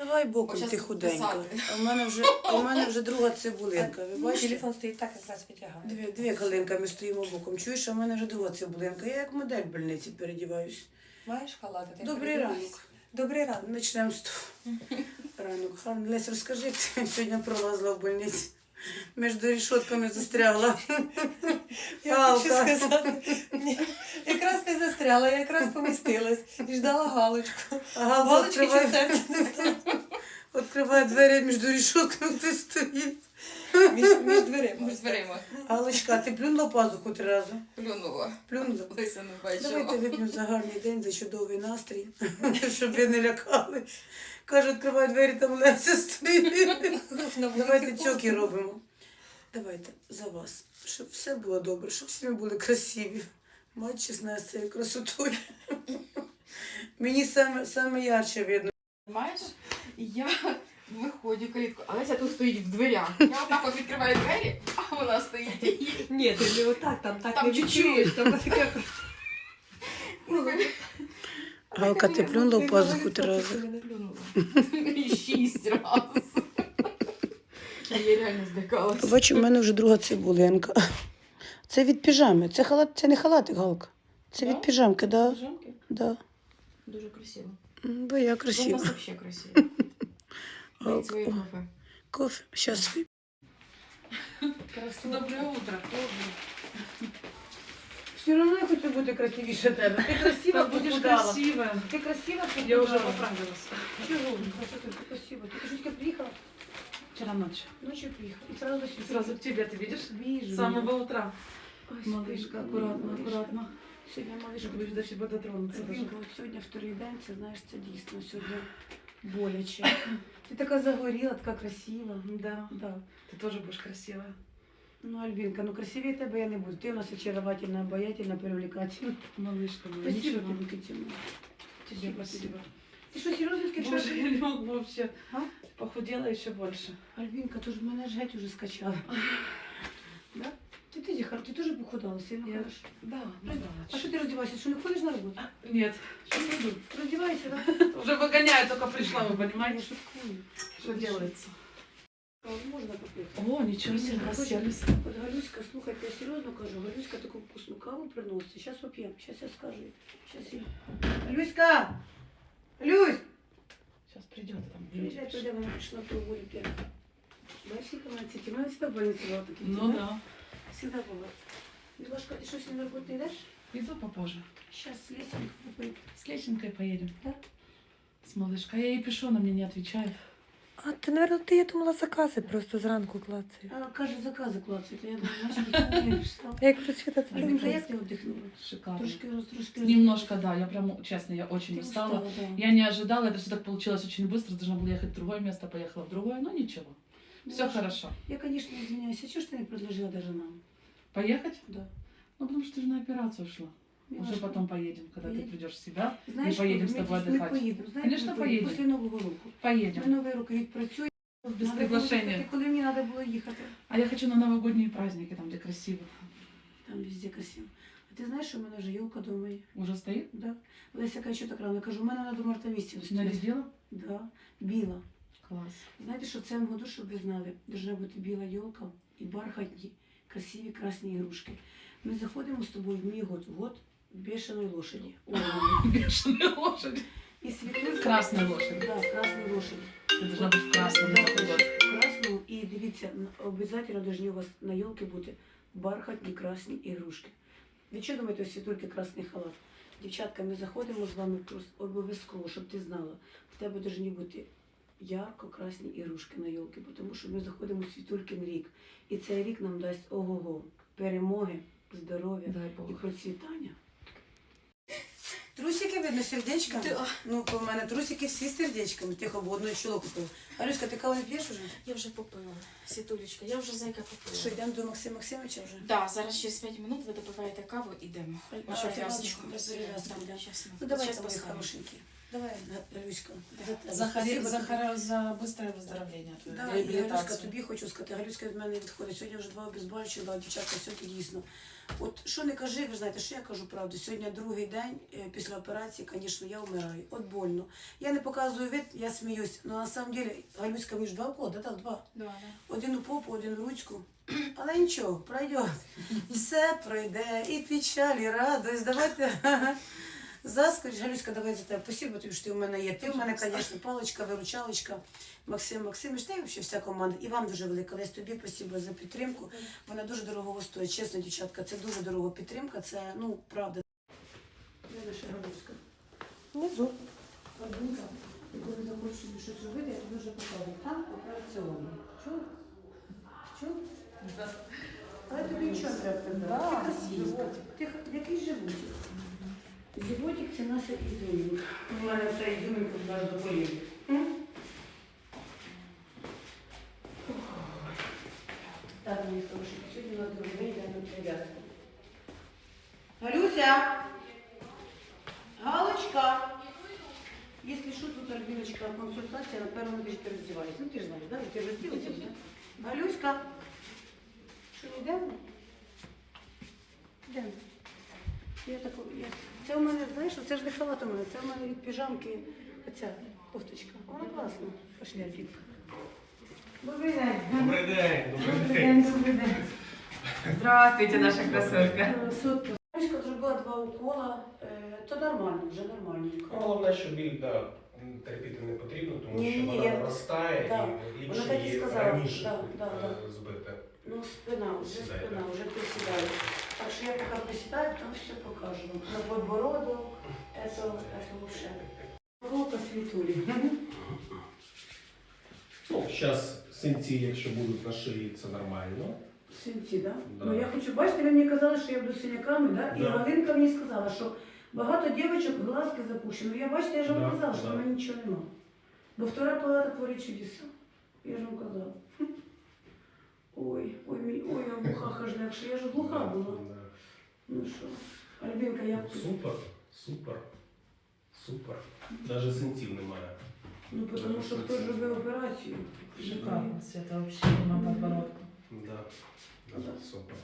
Давай боком ти щас худенька. А в мене вже, а в мене вже друга цибулинка. Ви бачите? Телефон стоїть так, якраз витягає. Дві, дві калинка ми стоїмо боком. Чуєш, а в мене вже друга цибулинка. Я як модель в больниці передіваюсь. Маєш халати? Ти Добрий ранок. Добрий ранок. Почнемо з того. Ранок. Гарно. Лесь, розкажи, як ти сьогодні пролазила в больниці. Між рішотками застрягла. Я хочу сказати, ні, якраз не застряла, я якраз помістилась і ждала галочку. А Галка Галочки чи серце не стало відкриває двері між рішотками, хтось стоїть. між, між дверима. Між дверима. Галочка, ти плюнула пазуху три рази? Плюнула. Плюнула? Лися не бачила. Давайте вип'ємо за гарний день, за чудовий настрій, щоб ви не лякались. Каже, відкривай двері, там Леся стоїть. Давайте цьоки робимо. Давайте за вас, щоб все було добре, щоб всі ми були красиві. Мать чесна з цією красотою. Мені саме, саме ярче видно. Я виходжу в калітку, а Леся тут стоїть в дверях. Я отак от відкриваю двері, а вона стоїть. Ні, ти не отак, там так Там не чуть-чуть. відчуєш, там таке. Галка, ти плюнула в пазуху три рази. плюнула. І шість разів. Я реально здикалася. Бачу, в мене вже друга цибулинка. Це від піжами. Це, халат, це не халатик, Галка. Це Да? від піжамки, да? Жамки? Да. Дуже красиво. М, Бо я У красива. нас взагалі красиво Пить своє О, кофе. Кофе. Щас вип'ю. Доброе утро. Все равно я хочу бути красивіше тебе. Ти красива, будеш красивая. Ти красива, Я уже похудала. поправилась. Чого? Красота, ти красива. Ти тільки приїхала, Вчера ночью. ночью приїхала. І сразу сюди. Сразу к тебе, ты видишь? С Вижу. самого утра. Ой, Малышка, спи, аккуратно, малышка. аккуратно. Сьогодні малышка. Будешь до тебя дотронуться даже. Вінка, от сьогодні вторий день, це знаєш, це дійсно сьогодні боляче. Ти такая загорела, такая красива. Да, Да. ты тоже будешь красивая. Ну, Альбинка, ну красивее тебе я не буду. Ты у нас очаровательная, обаятельная, привлекательная. Малышка моя, Спасибо ничего. тобі, Катюня. Тебе спасибо. Ти що, серйозно Боже, скачала? я не могу вообще. А? Похудела еще больше. Альбінка, ты ж мене ж геть уже скачала. Да? Ти, ти, Зіхар, ти теж похудала, сильно Я- хорошо. Да, ну А що ти роздіваєшся? Що не ходиш на роботу? Нет, сейчас иду. Роздівайся, так? Уже выгоняю, только пришла, вы Я понимаете, шуткую. что делается. Можна попити? О, ничего себе, Ні, расселись. От Галюська, слухайте, я серйозно кажу, Галюська таку вкусну каву приносить. Зараз поп'ємо, зараз я скажу. їй. Щас я... Галюська! Галюсь! Сейчас придет там. Приїжджай туди, вона пішла проводити. Бачиш, яка вона ці мене завжди в больниці була такі. Ну да. Всегда була. Мілашка, ти щось на роботу не йдеш? Иду попозже. Зараз з Лесем попити. С Лещенкой поедем. Да? С малышкой. Я ей пишу, она мне не отвечает. А ти, мабуть, ти, я думала, закази просто зранку клацаю. А, каже, закази клацають. Я думаю, значить, ти не встав. Я як просвіта це Альбінка, як ти віддихнула? Шикарно. Трошки роз, трошки Немножко, да, я прям, честно, я очень Ти устала. устала, да. Я не ожидала, это все так получилось очень быстро. Должна была ехать в другое место, поехала в другое, но ничего. Ну, Все Маша, хорошо. Я, конечно, извиняюсь. А чего ж ты не предложила даже нам? Поехать? Да. Ну, потому что ты же на операцию шла. Уже Милашка, потом поедем, когда ты Поедем? придешь в себя. Знаєш, поїдемо коли з тобою ми, ми отдыхать. поїдемо. Знаєш, Конечно, ми поїдемо. поїдемо. Після Нового року. Ми Поедем. Новий рік відпрацюємо. Без Надо було приглашения. їхати, Коли мені треба було їхати. А я хочу на новогодние праздники, там, где красиво. Там везде красиво. А ти знаєш, що в мене вже елка дома є? Уже стоит? Да? Леся каже, що так рано? Я кажу, у мене на до марта місяці стоїть. Нарядила? Да. Біла. Класс. Знаєте, що в цьому году, щоб ви знали, должна бути біла йолка і бархатні, красиві красні ігрушки. Ми заходимо з тобою в мій год, в год бешеної лошаді. Ой, Бешеные лошади. і світулька. Красная лошадь. Да, красної лошаді. Ты должна быть в красном. Да, на Новый год. Красному. І дивіться, н- обов'язково повинні у вас на йолки бути бархатні красні ігрушки. Ви що думаєте, у світульки красний халат? Дівчатка, ми заходимо з вами просто обов'язково, щоб ти знала. В тебе повинні бути ярко-красні ігрушки на йолки, тому що ми заходимо у світулькин рік. І цей рік нам дасть ого-го, перемоги, здоров'я і процвітання. Трусики видно сердечками? Да. Ну, у мене трусики всі з сердечками. Тихо, бо одну чоло купив. Алюська, ти каву не п'єш уже? Я вже попила. Світулечка, я вже зайка попила. Що, йдемо до Максима Максимовича вже? Да, зараз через 5 минут ви допиваєте каву, ідемо. А, Нашу ти в'язочку. ладно, перев'язку, да. щас ми- Ну давай щас там, мої поставимо. хорошенькі. Давай, Галюська, за тебе. За, хари- Спасибо за, за быстрое выздоровление. Да, і Галюська, реабілітацію. тобі хочу сказати, Галюська від мене відходить. Сьогодні вже два обезболюючі дала дівчатка, сьогодні дійсно. От що не кажи, ви знаєте, що я кажу правду. Сьогодні другий день е, після операції, звісно, я вмираю. От больно. Я не показую вид, я сміюсь. Але на самом деле Галюська мені ж два кода, так, два. Да, да. Один у попу, один в ручку. Але нічого, пройде. Все пройде. І печаль, і радость. Давайте. Заскоч, Галюська, давай за тебе. Спасибо тобі, що ти в мене є. Ти в мене, звісно, паличка, виручалочка. Максим Максимович, та й взагалі вся команда. І вам дуже велика. Лесь, тобі спасибо за підтримку. Вона дуже дорого стоїть. Чесно, дівчатка, це дуже дорога підтримка. Це, ну, правда. Де наша Галюська? Внизу. Одинка, і коли захочеш собі щось зробити, я тобі вже покажу. Там операційний. Чув? Чув? Але тобі нічого не треба. Ти красива. Ти який животик? Животик це наша ізюмінка. У мене ця ізюмінка аж до колін. М? Так, мої хороші, сьогодні у нас другий день йде на прив'язку. Галюся! Галочка! Если что, тут Альбиночка, консультация на первом этаже ты раздевались. Ну, ты же знаешь, да? Ты же разделась, да? Галюська, що не йдемо? Йдемо. Я таку, я... Це у мене, знаєш, це ж не халат у мене, це у мене від піжамки, оця кофточка. Вона класна. Пошли, Альбінка. Добрий день. Добрий день, добрий день. добрий день. Здравствуйте, наша красотка. Сотка. Галюська зробила два укола, е, то нормально, вже нормальненько. Головне, що біль да, терпіти не потрібно, тому Ні, що ні, вона я- наростає Да. і Вона ліпше так і її сказала. раніше Да, да, е, да. збити. Ну, спина, вже Сідайте. спина, вже присідаю. Так я поки присідаю, потім все покажу. На подбородок, это, это. Рука світулі. Ну, зараз синці, якщо будуть на шиї, це нормально. Синці, да? Да. Ну я хочу, бачите, ви мені казали, що я буду з синяками, да? І Да. Галинка мені сказала, що багато дівчаток глазки запущені. Ну я бачите, я ж вам Да, казала, що да. в мене нічого нема. Бо втора палата творить чудеса. Я ж вам казала. Ой, ой, мій, ой, я глуха хажняк, що я ж глуха Да, була. да. Ну що, Альбінка, як ти? Супер, супер, супер. Навіть синців немає. Ну, потому що хто живе операцію. Шикарно, це вообще на подбородку. Да. Да, супер.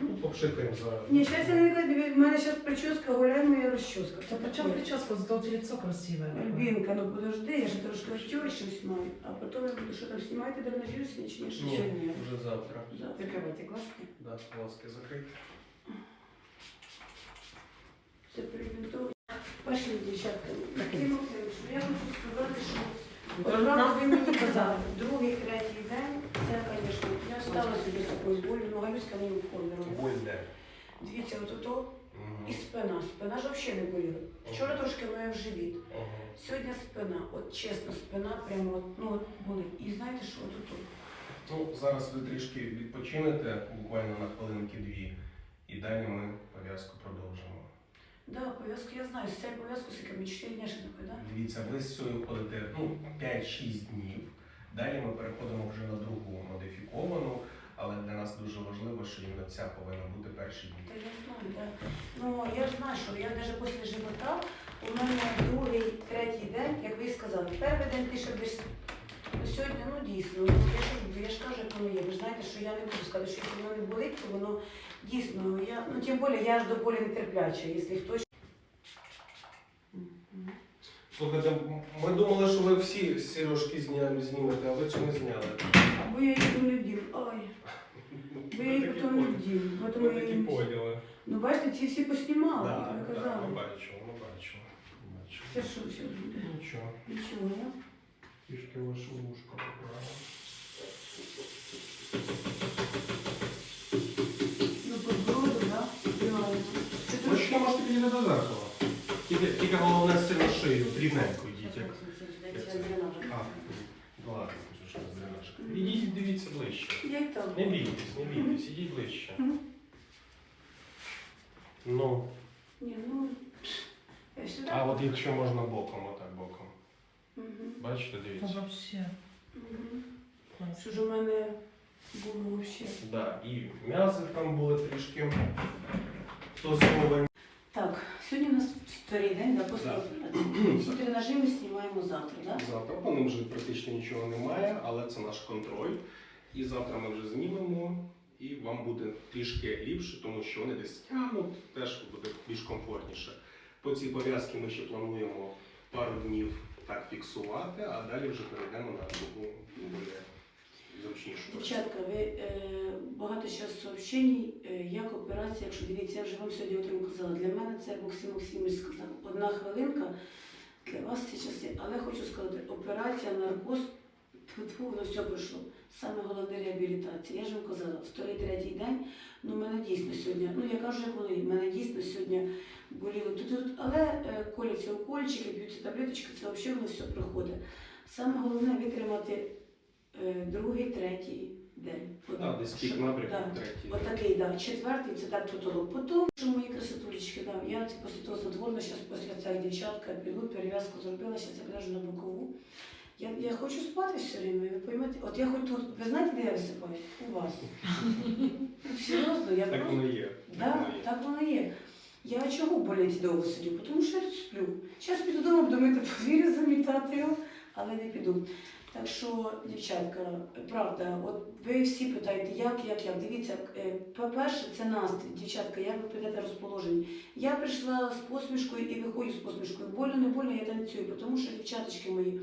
Ну, попшикаємо за. Ні, зараз я не кажу, в мене зараз прическа гуляє моя розчоска. Да причем прическа, зато у лицо красивое. Альбінка, ну подожди, я ж трошки щось маю, а потім я буду що там знімати давно чи ні, що Ні, ні. вже завтра. Завтра. Закривайте глазки. Да, ласки закриті. Це прибінтовано. Пошли, дівчатка. Максимович, ну, я хочу сказати, що от правда ви мені казали, другий, третій день, це, звісно, я стала собі такою болю, ну Галюська мені робила. Больне. Дивіться, от Мгм. і спина. Спина ж взагалі не боліла. Вчора трошки моє в живіт. Сьогодні спина, от чесно, спина прямо от, ну, от болить. І знаєте, що от тут? Ну, зараз ви трішки відпочинете, буквально на хвилинки дві, і далі ми пов'язку продовжимо. Да, пов'язку я знаю. З цією пов'язкою скільки ми 4 дні ще такої, да? Дивіться, ви з цією ходите ну, 5-6 днів. Далі ми переходимо вже на другу модифіковану, але для нас дуже важливо, що іменно ця повинна бути перші Та дні. знаю, да. Ну, я ж знаю, що я навіть після живота, у мене другий, третій день, як ви сказали, перший день ти ще. Ну, сьогодні, ну дійсно, ну, я, ж, я ж кажу, воно є. Ви знаєте, що я не буду сказати, що якщо воно не болить, то воно дійсно, я, ну тим більше я ж до болі не терпляча, якщо хтось. Мгм. Слухайте, м- ми думали, що ви всі сережки зня- знімете, а ви цю не зняли. Або я її потім не вдів. Ой, бо я її такі потім не поняли. вдів. Потім Ми я такі її... поняли. Ну бачите, ці всі поснімали, Да, як ви да, казали. ми бачимо, ми бачимо. бачимо. Це що ще буде? Нічого, Нічого, да? трішки ваше вушко поправимо. Ну, подбороду, да? Реально. Це Ви трошки- ще можете підійти до зеркала. Тільки, тільки головне сильно шию, рівненько йдіть. Як... А, ну ладно, кажу, що з дренажка. Ідіть, дивіться ближче. Не бійтесь, не бійтесь, ідіть ближче. Ну, Ні, ну, я сюди. а от якщо можна боком, отак боком. Мгм. Бачите, Да дивіться. вообще Мгм. Що ж у мене було взагалі? Да, і м'язи там були трішки. Хто змовив. Так, сьогодні у нас Вторий день, да, після Да. тренажі ми знімаємо завтра, так? Завтра по ним вже практично нічого немає, але це наш контроль. І завтра ми вже знімемо, і вам буде трішки ліпше, тому що вони десь тягнуть, теж буде більш комфортніше. По цій пов'язці ми ще плануємо пару днів так фіксувати, а далі вже перейдемо на другу більш зручнішу. Дівчатка, ви е, багато зараз сообщень, е, як операція, якщо дивіться, я вже вам сьогодні утром казала, для мене це Максим Максимович сказав, одна хвилинка, для вас це часи. Але хочу сказати, операція, наркоз, тьфу-тьфу, воно все пройшло. Саме головне реабілітація. Я ж вам казала, вторий, третій день, ну мене дійсно сьогодні, ну я кажу, як воно є, мене дійсно сьогодні боліло тут, тут, але е, коляться укольчики, б'ються таблеточки, це взагалі воно все проходить. Саме головне витримати е, другий, третій день. Так, десь пік напрямку, да. третій. Отакий, да. Четвертий це так тутолог. Потім, що мої красотулечки, да, я це після того снотворно, зараз після цього дівчатка піду, перев'язку зробила, зараз я ляжу на бокову. Я, я хочу спати все время, ви поймете. От я хоч тут, ви знаєте, де я висипаю? У вас. Серйозно, я Так просто... воно є. Так Да, воно є. так воно є. Я чого больниці довго сидю? Тому що я тут сплю. Зараз піду додому, буду мити подвір'я, замітати його, але не піду. Так що, дівчатка, правда, от ви всі питаєте, як, як, як. Дивіться, е, по-перше, це настрій. Дівчатка, як ви прийдете розположені. Я прийшла з посмішкою і виходжу з посмішкою. Больно, не больно, я танцюю, тому що дівчаточки мої,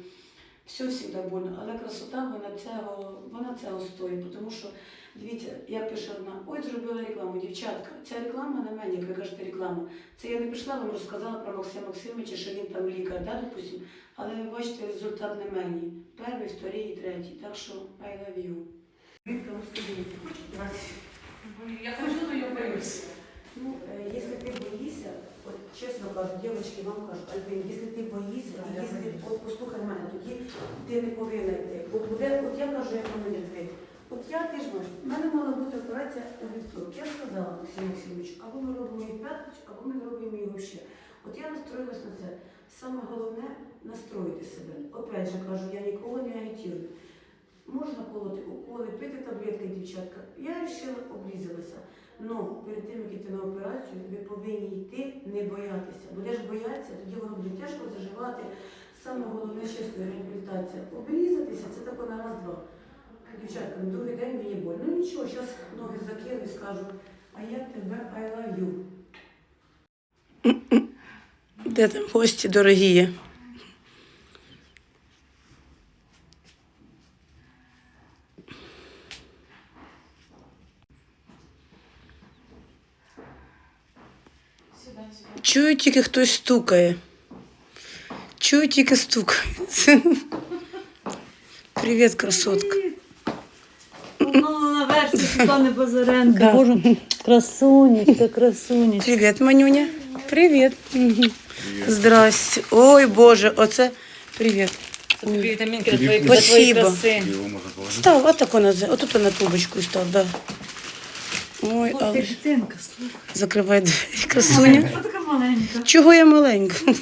все завжди больно, але красота, вона цього, вона цього стоїть, тому що Дивіться, я пише одна, ой, зробила рекламу, дівчатка. Ця реклама на мене, як ви кажете, реклама. Це я не прийшла, вам розказала про Максима Максимовича, що він там лікар, да, допустим. Але ви бачите результат не мені. Перший, вторий і третій. Так що I love you. Я хочу, но я боюсь. Ну, э, если ты боишься, вот чесно кажу, дівчатки вам кажу, Альбін, якщо ти боїшся, і якщо от послухай мене, тоді ти не повинна йти. Бо буде, от я кажу, як воно не дві. От я ти ж знаєш, в мене мала бути операція у вівторок. Я сказала Максиму Максимовичу, або ми робимо її п'ятницю, або ми робимо її взагалі. От я настроїлась на це. Саме головне настроїти себе. Опять же кажу, я нікого не агітую. Можна колоти уколи, пити таблетки, дівчатка. Я вирішила обрізалася. Ну, перед тим, як йти на операцію, ви повинні йти, не боятися. Будеш боятися, тоді воно буде тяжко заживати. Саме головне чесно реабілітація. Обрізатися це тако на раз-два. Дівчатка, на другий день мені боль. Ну нічого, зараз ноги закину і скажу, а я тебе I love you. Де там гості дорогі? Чую тільки хтось стукає. Чую тільки стук. Привіт, красотка. Ну, на Світлани Базаренко. Да. Боже, красунечка, красунечка. Привіт, Манюня. Привіт. Мгм. Здрасте. Ой, Боже, оце привіт. Тобі вітамінки Тобі твої, Спасибо. твої краси. Його можна положити. Став, отак вона, отут на трубочку став, да. Ой, От ти але дитинка, слухай. закривай двері, красуня. Така маленька. Чого я маленька? Ну,